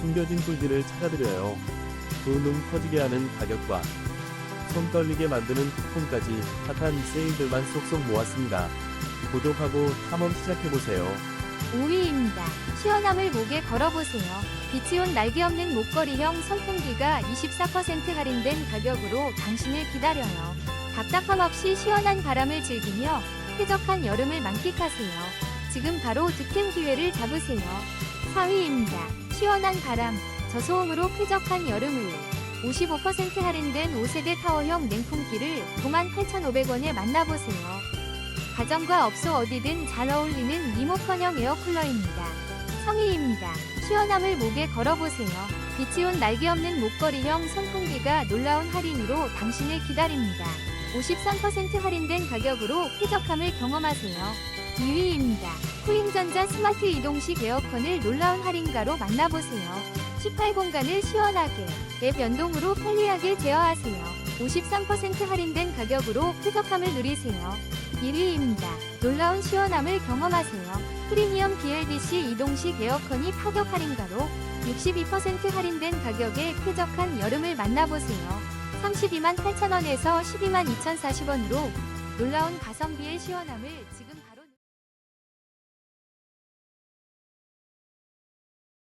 숨겨진 꿀들을 찾아드려요. 두눈 커지게 하는 가격과 손 떨리게 만드는 쿠폰까지 핫한 세일들만 쏙쏙 모았습니다. 구독하고 탐험 시작해보세요. 5위입니다. 시원함을 목에 걸어보세요. 빛이 온 날개 없는 목걸이형 선풍기가 24% 할인된 가격으로 당신을 기다려요. 답답함 없이 시원한 바람을 즐기며 쾌적한 여름을 만끽하세요. 지금 바로 득템 기회를 잡으세요. 4위입니다. 시원한 바람, 저소음으로 쾌적한 여름을 55% 할인된 5세대 타워형 냉풍기를 98,500원에 만나보세요. 가정과 업소 어디든 잘 어울리는 리모컨형 에어쿨러입니다. 3위입니다. 시원함을 목에 걸어보세요. 빛이 온 날개 없는 목걸이형 선풍기가 놀라운 할인으로 당신을 기다립니다. 53% 할인된 가격으로 쾌적함을 경험하세요. 2위입니다. 후잉전자 스마트 이동식 에어컨을 놀라운 할인가로 만나보세요. 18공간을 시원하게, 앱 연동으로 편리하게 제어하세요. 53% 할인된 가격으로 쾌적함을 누리세요. 1위입니다. 놀라운 시원함을 경험하세요. 프리미엄 BLDC 이동식 에어컨이 파격 할인가로 62% 할인된 가격에 쾌적한 여름을 만나보세요. 32만 8천원에서 12만 2,040원으로 놀라운 가성비의 시원함을 지금